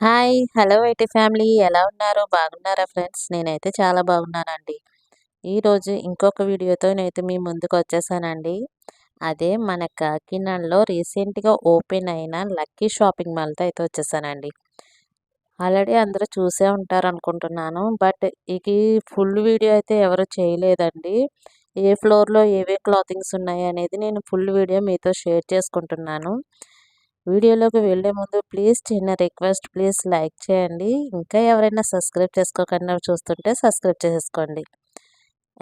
Hi hello IT family. ఎలా ఉన్నారు? బాగున్నారా ఫ్రెండ్స్? నేనైతే చాలా బాగున్నానండి. ఈరోజు ఇంకొక వీడియోతో నేనైతే మీ ముందుకు వచ్చేసానండి. అదే మన కాకినాడలో రీసెంట్గా ఓపెన్ అయిన లక్కీ షాపింగ్ మాల్తో అయితే వచ్చేసానండి. ఆల్రెడీ అందరూ చూసే ఉంటారు అనుకుంటున్నాను. బట్ ఇది ఫుల్ వీడియో అయితే ఎవరు చేయలేదండి. ఏ ఫ్లోర్లో ఏవే క్లాతింగ్స్ ఉన్నాయి అనేది నేను ఫుల్ వీడియో మీతో షేర్ చేసుకుంటున్నాను. వీడియోలోకి వెళ్ళే ముందు ప్లీజ్ చిన్న రిక్వెస్ట్ ప్లీజ్ లైక్ చేయండి. ఇంకా ఎవరైనా సబ్స్క్రైబ్ చేసుకోకుండా చూస్తుంటే సబ్స్క్రైబ్ చేసుకోండి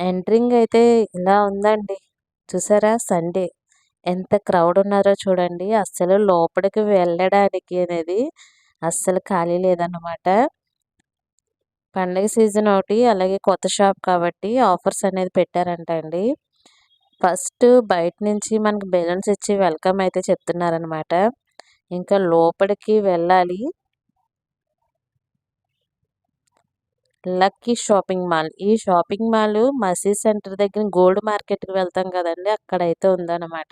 ఎంట్రింగ్ అయితే ఇలా ఉందండి. చూసారా? సండే. ఎంత క్రౌడ్ ఉన్నారో చూడండి. అస్సలు లోపలికి వెళ్ళడానికి అనేది అస్సలు ఖాళీ లేదన్నమాట. పండగ సీజన్ ఒకటి అలాగే కొత్త షాప్ కాబట్టి ఆఫర్స్ అనేది పెట్టారంట అండి. ఫస్ట్ బయట నుంచి మనకు బెలూన్స్ ఇచ్చి వెల్కమ్ అయితే చెప్తున్నారనమాట ఇంకా లోపలికి వెళ్ళాలి. Lucky shopping mall. ఈ షాపింగ్ మాల్ మసీద్ సెంటర్ దగ్గర గోల్డ్ మార్కెట్కి వెళ్తాం కదండి అక్కడైతే ఉందన్నమాట.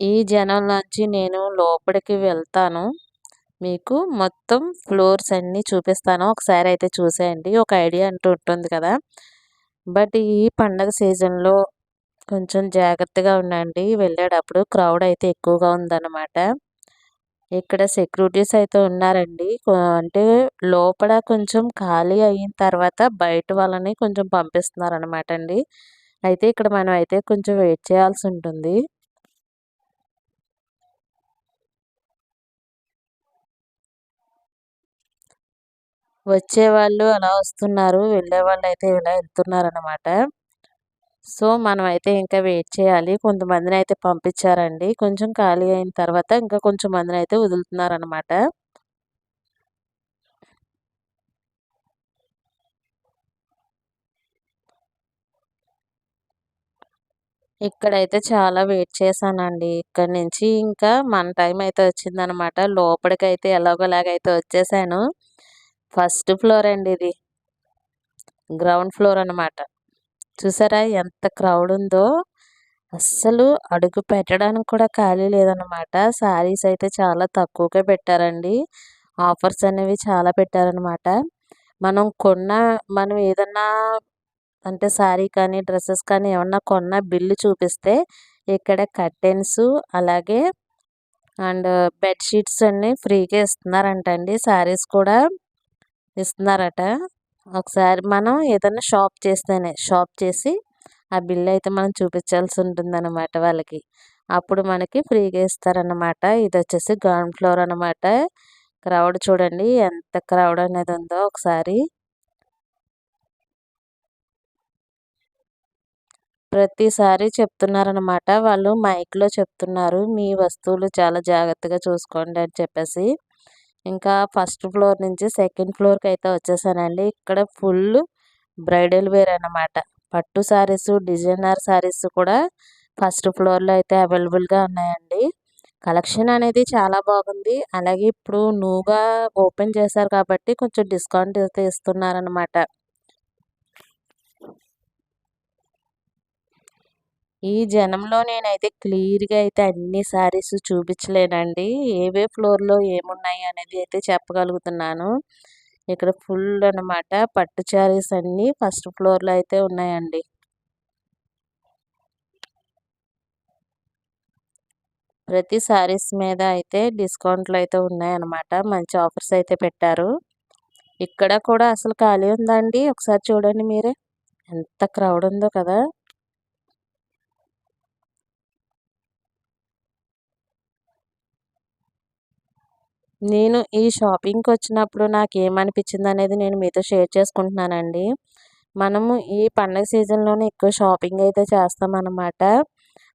ఈ జనంలోంచి నేను లోపలికి వెళ్తాను. మీకు మొత్తం ఫ్లోర్స్ అన్నీ చూపిస్తాను. ఒకసారి అయితే చూసేయండి. ఒక ఐడియా అంటూ ఉంటుంది కదా. బట్ ఈ పండగ సీజన్లో కొంచెం జాగ్రత్తగా ఉండండి. వెళ్ళేటప్పుడు క్రౌడ్ అయితే ఎక్కువగా ఉందన్నమాట. ఇక్కడ సెక్యూరిటీస్ అయితే ఉన్నారండి. అంటే లోపల కొంచెం ఖాళీ అయిన తర్వాత బయట వాళ్ళని కొంచెం పంపిస్తున్నారు అనమాట అండి. అయితే ఇక్కడ మనం అయితే కొంచెం వెయిట్ చేయాల్సి ఉంటుంది. వచ్చేవాళ్ళు అలా వస్తున్నారు. వెళ్ళే వాళ్ళు అయితే ఇలా వెళ్తున్నారు అనమాట సో మనం అయితే ఇంకా వెయిట్ చేయాలి. కొంతమందిని అయితే పంపించారండి. కొంచెం ఖాళీ అయిన తర్వాత ఇంకా కొంచెం మందిని అయితే వదులుతున్నారనమాట ఇక్కడైతే చాలా వెయిట్ చేశానండి. ఇక్కడ నుంచి ఇంకా మన టైం అయితే వచ్చిందనమాట లోపలికి అయితే ఎలాగోలాగైతే వచ్చేసాను. ఫస్ట్ ఫ్లోర్ అండి ఇది. గ్రౌండ్ ఫ్లోర్ అనమాట చూసారా ఎంత క్రౌడ్ ఉందో? అస్సలు అడుగు పెట్టడానికి కూడా ఖాళీ లేదనమాట శారీస్ అయితే చాలా తక్కువగా పెట్టారండి. ఆఫర్స్ అనేవి చాలా పెట్టారనమాట మనం కొన్న మనం ఏదన్నా అంటే శారీ కానీ డ్రెస్సెస్ కానీ ఏమన్నా కొన్న బిల్లు చూపిస్తే ఇక్కడ కర్టెన్స్ అలాగే అండ్ బెడ్షీట్స్ అన్నీ ఫ్రీగా ఇస్తున్నారంట అండి శారీస్ కూడా ఇస్తున్నారట. ఒకసారి మనం ఏదైనా షాప్ చేస్తేనే షాప్ చేసి ఆ బిల్ అయితే మనం చూపించాల్సి ఉంటుంది అన్నమాట వాళ్ళకి. అప్పుడు మనకి ఫ్రీగా ఇస్తారన్నమాట. ఇది వచ్చేసి గ్రౌండ్ ఫ్లోర్ అనమాట క్రౌడ్ చూడండి ఎంత క్రౌడ్ అనేది ఉందో ఒకసారి. ప్రతిసారి చెప్తున్నారనమాట వాళ్ళు మైక్లో చెప్తున్నారు. మీ వస్తువులు చాలా జాగ్రత్తగా చూసుకోండి అని చెప్పేసి. ఇంకా ఫస్ట్ ఫ్లోర్ నుంచి సెకండ్ ఫ్లోర్కి అయితే వచ్చేసానండి. ఇక్కడ ఫుల్ బ్రైడల్ వేర్ అనమాట పట్టు శారీస్ డిజైనర్ శారీస్ కూడా ఫస్ట్ ఫ్లోర్లో అయితే అవైలబుల్గా ఉన్నాయండి. కలెక్షన్ అనేది చాలా బాగుంది. అలాగే ఇప్పుడు నూగా ఓపెన్ చేశారు కాబట్టి కొంచెం డిస్కౌంట్ అయితే ఇస్తున్నారనమాట ఈ జనంలో నేనైతే క్లియర్గా అయితే అన్ని శారీస్ చూపించలేనండి. ఏవే ఫ్లోర్లో ఏమున్నాయి అనేది అయితే చెప్పగలుగుతున్నాను. ఇక్కడ ఫుల్ అనమాట పట్టు శారీస్ అన్నీ ఫస్ట్ ఫ్లోర్లో అయితే ఉన్నాయండి. ప్రతి శారీస్ మీద అయితే డిస్కౌంట్లు అయితే ఉన్నాయన్నమాట. మంచి ఆఫర్స్ అయితే పెట్టారు. ఇక్కడ కూడా అసలు ఖాళీ ఉందండి ఒకసారి చూడండి మీరే. ఎంత క్రౌడ్ ఉందో కదా! నేను ఈ షాపింగ్కి వచ్చినప్పుడు నాకు ఏమనిపించింది అనేది నేను మీతో షేర్ చేసుకుంటున్నానండి. మనము ఈ పండగ సీజన్లోనే ఎక్కువ షాపింగ్ అయితే చేస్తామన్నమాట.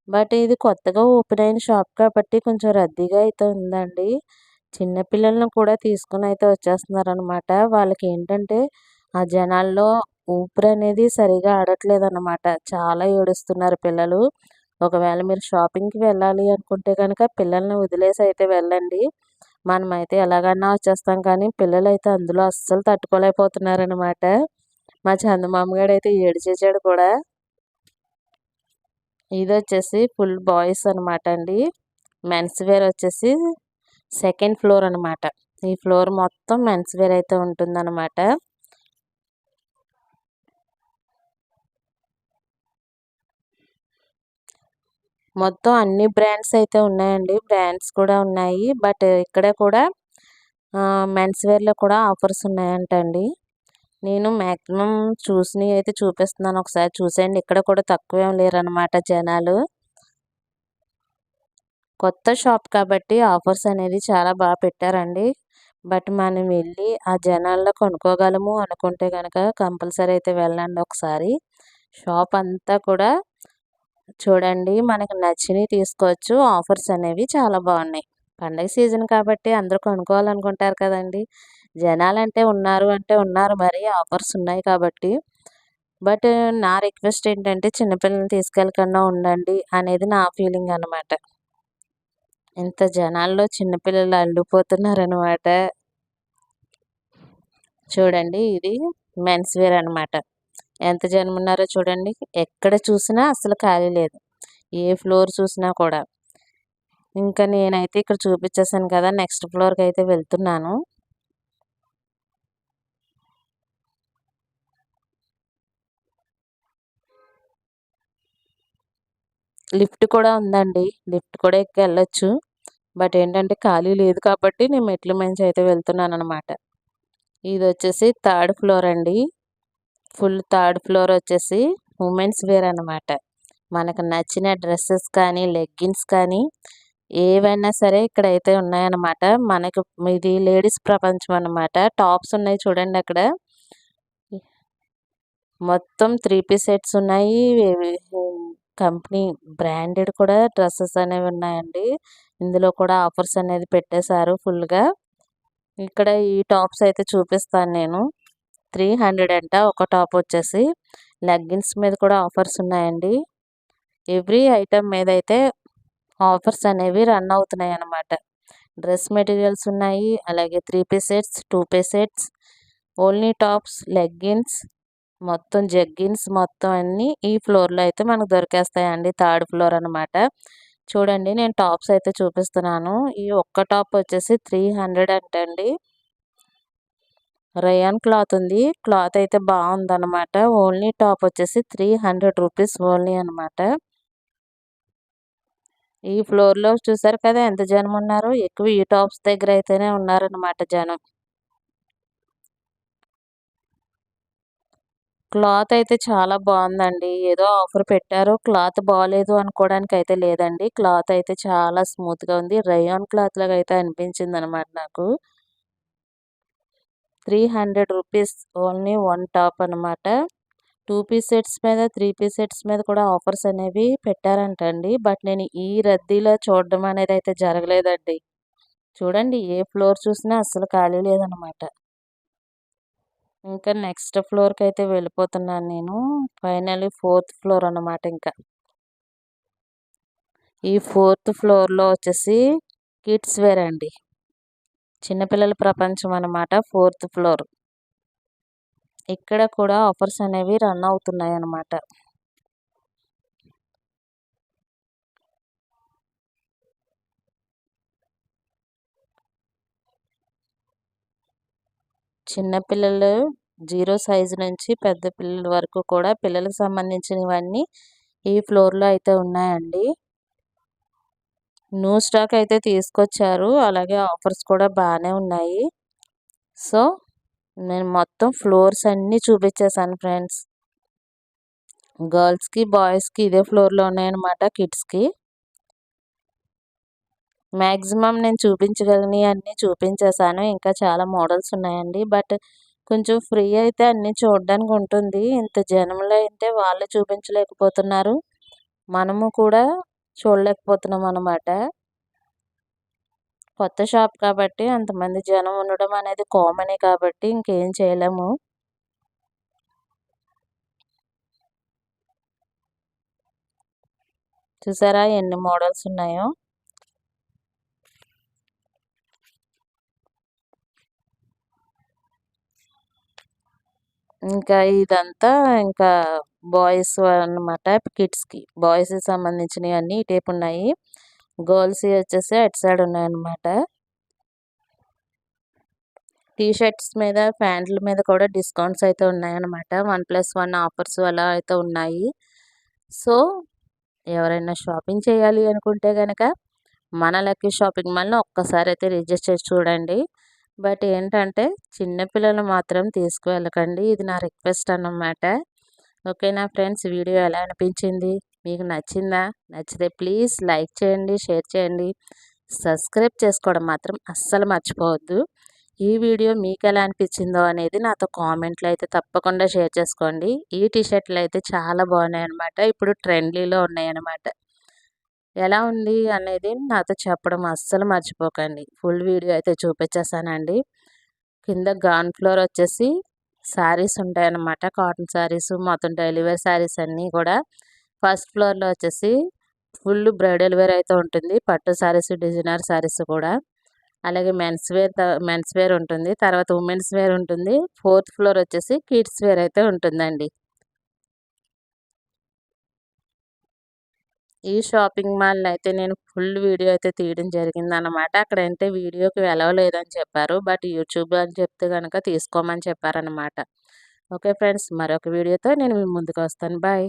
బట్ ఇది కొత్తగా ఓపెన్ అయిన షాప్ కాబట్టి కొంచెం రద్దీగా అయితే ఉందండి. చిన్నపిల్లలను కూడా తీసుకుని అయితే వచ్చేస్తున్నారు అనమాట వాళ్ళకి ఏంటంటే ఆ జనాల్లో ఊపిరి అనేది సరిగా ఆడట్లేదు అనమాట చాలా ఏడుస్తున్నారు పిల్లలు. ఒకవేళ మీరు షాపింగ్కి వెళ్ళాలి అనుకుంటే కనుక పిల్లల్ని వదిలేసి అయితే వెళ్ళండి. మనమైతే ఎలాగన్నా వచ్చేస్తాం కానీ పిల్లలు అయితే అందులో అస్సలు తట్టుకోలేకపోతున్నారనమాట మా చందమామ గారు అయితే ఏడిచేసాడు కూడా. ఇది వచ్చేసి ఫుల్ బాయ్స్ అనమాట అండి. మెన్స్ వేర్ వచ్చేసి సెకండ్ ఫ్లోర్ అనమాట ఈ ఫ్లోర్ మొత్తం మెన్స్ వేర్ అయితే ఉంటుందన్నమాట. మొత్తం అన్ని బ్రాండ్స్ అయితే ఉన్నాయండి. బ్రాండ్స్ కూడా ఉన్నాయి. బట్ ఇక్కడ కూడా మెన్స్ వేర్లో కూడా ఆఫర్స్ ఉన్నాయంట అండి నేను మ్యాక్సిమం చూసినవి అయితే చూపిస్తున్నాను. ఒకసారి చూసేయండి. ఇక్కడ కూడా తక్కువేం లేరనమాట జనాలు. కొత్త షాప్ కాబట్టి ఆఫర్స్ అనేది చాలా బాగా పెట్టారండి. బట్ మనం వెళ్ళి ఆ జనాల్లో కొనుక్కోగలము అనుకుంటే కనుక కంపల్సరీ అయితే వెళ్ళండి ఒకసారి. షాప్ అంతా కూడా చూడండి మనకు నచ్చినవి తీసుకోవచ్చు. ఆఫర్స్ అనేవి చాలా బాగున్నాయి. పండగ సీజన్ కాబట్టి అందరూ కొనుక్కోవాలనుకుంటారు కదండి. జనాలంటే ఉన్నారు అంటే ఉన్నారు మరి ఆఫర్స్ ఉన్నాయి కాబట్టి. బట్ నా రిక్వెస్ట్ ఏంటంటే చిన్నపిల్లల్ని తీసుకెళ్ళకుండా ఉండండి అనేది నా ఫీలింగ్ అనమాట ఇంత జనాల్లో చిన్నపిల్లలు అల్లిపోతున్నారనమాట చూడండి ఇది మెన్స్ వేర్ అనమాట ఎంత జనం ఉన్నారో చూడండి. ఎక్కడ చూసినా అసలు ఖాళీ లేదు. ఏ ఫ్లోర్ చూసినా కూడా. ఇంకా నేనైతే ఇక్కడ చూపించేసాను కదా నెక్స్ట్ ఫ్లోర్కి అయితే వెళ్తున్నాను. లిఫ్ట్ కూడా ఉందండి. లిఫ్ట్ కూడా ఎక్కి వెళ్ళొచ్చు. బట్ ఏంటంటే ఖాళీ లేదు కాబట్టి నేను మెట్ల మంచి అయితే వెళ్తున్నాను అనమాట ఇది వచ్చేసి థర్డ్ ఫ్లోర్ అండి. ఫుల్ థర్డ్ ఫ్లోర్ వచ్చేసి ఉమెన్స్ వేర్ అనమాట మనకు నచ్చిన డ్రెస్సెస్ కానీ లెగ్గిన్స్ కానీ ఏవైనా సరే ఇక్కడ అయితే ఉన్నాయన్నమాట. మనకు ఇది లేడీస్ ప్రపంచం అనమాట టాప్స్ ఉన్నాయి చూడండి అక్కడ. మొత్తం త్రీ పీస్ సెట్స్ ఉన్నాయి. కంపెనీ బ్రాండెడ్ కూడా డ్రెస్సెస్ అనేవి ఉన్నాయండి. ఇందులో కూడా ఆఫర్స్ అనేది పెట్టేశారు ఫుల్గా. ఇక్కడ ఈ టాప్స్ అయితే చూపిస్తాను నేను. త్రీ హండ్రెడ్ అంట ఒక టాప్ వచ్చేసి. లెగ్గిన్స్ మీద కూడా ఆఫర్స్ ఉన్నాయండి. ఎవ్రీ ఐటమ్ మీద అయితే ఆఫర్స్ అనేవి రన్ అవుతున్నాయి అన్నమాట. డ్రెస్ మెటీరియల్స్ ఉన్నాయి అలాగే three piece sets two piece sets only tops leggings మొత్తం జగ్గిన్స్ మొత్తం అన్నీ ఈ ఫ్లోర్లో అయితే మనకు దొరికేస్తాయండి థర్డ్ ఫ్లోర్ అనమాట చూడండి నేను టాప్స్ అయితే చూపిస్తున్నాను. ఈ ఒక్క టాప్ వచ్చేసి త్రీ హండ్రెడ్ అంటండి. రయాన్ క్లాత్ ఉంది. క్లాత్ అయితే బాగుందనమాట ఓన్లీ టాప్ వచ్చేసి త్రీ హండ్రెడ్ రూపీస్ ఓన్లీ అనమాట ఈ ఫ్లోర్లో చూసారు కదా ఎంత జనం ఉన్నారు? ఎక్కువ ఈ టాప్స్ దగ్గర అయితేనే ఉన్నారనమాట జనం. క్లాత్ అయితే చాలా బాగుందండి. ఏదో ఆఫర్ పెట్టారు. క్లాత్ బాగాలేదు అనుకోవడానికి అయితే లేదండి. క్లాత్ అయితే చాలా స్మూత్గా ఉంది. రయాన్ క్లాత్ లాగా అయితే అనిపించింది అనమాట నాకు. Three hundred rupees only one top అనమాట టూ పీస్ సెట్స్ మీద త్రీ పీస్ సెట్స్ మీద కూడా ఆఫర్స్ అనేవి పెట్టారంటండి. బట్ నేను ఈ రద్దీలో చూడడం అనేది అయితే జరగలేదండి. చూడండి ఏ ఫ్లోర్ చూసినా అస్సలు ఖాళీ లేదనమాట ఇంకా నెక్స్ట్ ఫ్లోర్కి అయితే వెళ్ళిపోతున్నాను నేను. ఫైనల్లీ ఫోర్త్ ఫ్లోర్ అనమాట ఇంకా. ఈ ఫోర్త్ ఫ్లోర్లో వచ్చేసి కిడ్స్ వేర్ అండి. చిన్నపిల్లల ప్రపంచం అనమాట ఫోర్త్ ఫ్లోర్. ఇక్కడ కూడా ఆఫర్స్ అనేవి రన్ అవుతున్నాయి అన్నమాట. చిన్నపిల్లలు జీరో సైజు నుంచి పెద్ద పిల్లల వరకు కూడా పిల్లలకు సంబంధించినవన్నీ ఈ ఫ్లోర్లో అయితే ఉన్నాయండి. న్యూ స్టాక్ అయితే తీసుకొచ్చారు. అలాగే ఆఫర్స్ కూడా బాగానే ఉన్నాయి. సో నేను మొత్తం ఫ్లోర్స్ అన్నీ చూపించేశాను ఫ్రెండ్స్. గర్ల్స్కి బాయ్స్కి ఇదే ఫ్లోర్లో ఉన్నాయన్నమాట కిడ్స్కి. మ్యాక్సిమం నేను చూపించగలని అన్నీ చూపించేశాను ఇంకా చాలా మోడల్స్ ఉన్నాయండి. బట్ కొంచెం ఫ్రీ అయితే అన్నీ చూడడానికి ఉంటుంది. ఇంత జనంలో అయితే వాళ్ళు చూపించలేకపోతున్నారు. మనము కూడా చూడలేకపోతున్నాం అనమాట కొత్త షాప్ కాబట్టి అంతమంది జనం ఉండడం అనేది కామనే కాబట్టి ఇంకేం చేయలేము. చూసారా ఎన్ని మోడల్స్ ఉన్నాయో? ఇంకా ఇదంతా ఇంకా బాయ్స్ అనమాట కిడ్స్కి. బాయ్స్కి సంబంధించినవి అన్నీ టేప్ ఉన్నాయి గర్ల్స్ వచ్చేసి అటు సైడ్ ఉన్నాయన్నమాట. టీ షర్ట్స్ మీద ప్యాంట్ల మీద కూడా డిస్కౌంట్స్ అయితే ఉన్నాయన్నమాట. వన్ ప్లస్ వన్ ఆఫర్స్ అలా అయితే ఉన్నాయి. సో ఎవరైనా షాపింగ్ చేయాలి అనుకుంటే కనుక మన లక్కీ షాపింగ్ మాల్ని ఒక్కసారి అయితే రిజిస్టర్ చూడండి. బట్ ఏంటంటే చిన్నపిల్లలు మాత్రం తీసుకువెళ్ళకండి. ఇది నా రిక్వెస్ట్ అన్నమాట. ఓకేనా ఫ్రెండ్స్ వీడియో ఎలా అనిపించింది? మీకు నచ్చిందా? నచ్చితే ప్లీజ్ లైక్ చేయండి షేర్ చేయండి. సబ్స్క్రైబ్ చేసుకోవడం మాత్రం అస్సలు మర్చిపోవద్దు. ఈ వీడియో మీకు ఎలా అనిపించిందో అనేది నాతో కామెంట్లో అయితే తప్పకుండా షేర్ చేసుకోండి. ఈ టీషర్ట్లు అయితే చాలా బాగున్నాయి అనమాట ఇప్పుడు ట్రెండ్లీలో ఉన్నాయి అనమాట ఎలా ఉంది అనేది నాతో చెప్పడం అస్సలు మర్చిపోకండి. ఫుల్ వీడియో అయితే చూపించేసానండి. కింద గాన్ ఫ్లోర్ వచ్చేసి శారీస్ ఉంటాయన్నమాట. కాటన్ శారీస్ మొత్తం డైలీ వేర్ శారీస్ అన్నీ కూడా. ఫస్ట్ ఫ్లోర్లో వచ్చేసి ఫుల్ బ్రైడల్ వేర్ అయితే ఉంటుంది. పట్టు శారీస్ డిజైనర్ శారీస్ కూడా. అలాగే మెన్స్ వేర్ మెన్స్ వేర్ ఉంటుంది. తర్వాత ఉమెన్స్ వేర్ ఉంటుంది. ఫోర్త్ ఫ్లోర్ వచ్చేసి కిడ్స్ వేర్ అయితే ఉంటుందండి. ఈ షాపింగ్ మాల్ అయితే నేను ఫుల్ వీడియో అయితే తీయడం జరిగింది అనమాట అక్కడ అంటే వీడియోకి వెళ్ళలేదని చెప్పారు. బట్ యూట్యూబ్ అని చెప్తే కనుక తీసుకోమని చెప్పారనమాట ఓకే ఫ్రెండ్స్ మరొక వీడియోతో నేను మీ ముందుకు వస్తాను. బాయ్.